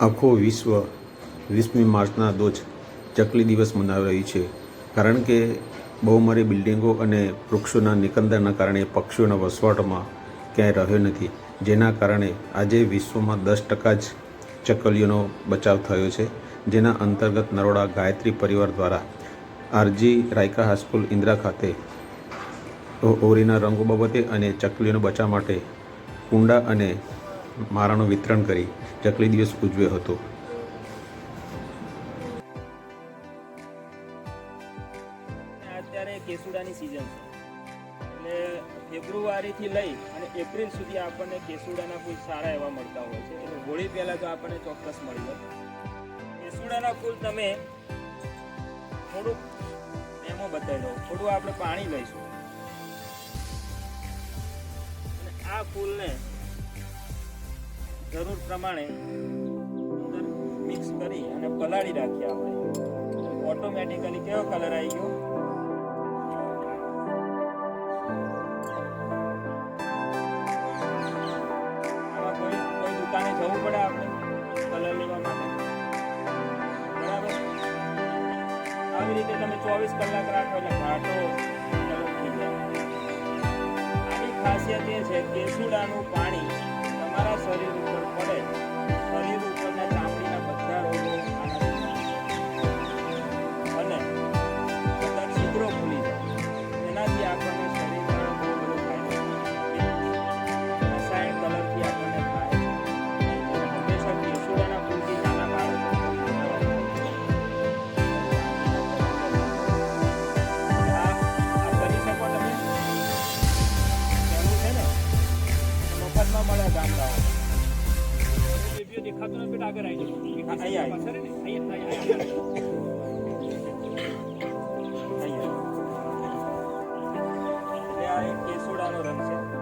આખો વિશ્વ વીસમી માર્ચના રોજ ચકલી દિવસ મનાવી રહ્યું છે. કારણ કે બહુમારી બિલ્ડિંગો અને વૃક્ષોના નિકંદનના કારણે પક્ષીઓના વસવાટમાં ક્યાંય રહ્યો નથી. જેના કારણે આજે વિશ્વમાં દસ ટકા જ ચકલીઓનો બચાવ થયો છે. જેના અંતર્ગત નરોડા ગાયત્રી પરિવાર દ્વારા આરજી રાયકા હાઈસ્કૂલ ઇન્દિરા ખાતે ઓરીના રંગો બાબતે અને ચકલીઓનો બચાવ માટે કુંડા અને મારાનું વિતરણ કરી ચકલી દિવસ ઉજવ્યો હતો. અત્યારે કેસુડાની સિઝન છે. એટલે ફેબ્રુઆરીથી લઈ અને એપ્રિલ સુધી આપણને કેસુડાના ફૂલ સારા એવા મળતા હોય છે. એટલે હોળી પહેલાં તો આપણને ચોક્કસ મળી જાય કેસુડાના ફૂલ તમે થોડુંક એમાં બતાવી દો થોડું આપણે પાણી લઈશું. અને આ ફૂલને જરૂર પ્રમાણે અંદર મિક્સ કરી અને પલાળી રાખીએ આપણે. ઓટોમેટિકલી કેવો કલર આવી ગયો? કોઈ કોઈ દુકાને જવું પડે આપણે કલર બરાબર? આવી રીતે તમે ચોવીસ કલાક રાખો એટલે ઘાટો ખાસિયત એ છે કે કેસુડાનું પાણી મફતમાં મળે ગામડાઓ દેખાતો નથી બેટા આગળ આવી જાય ને આ રંગ છે.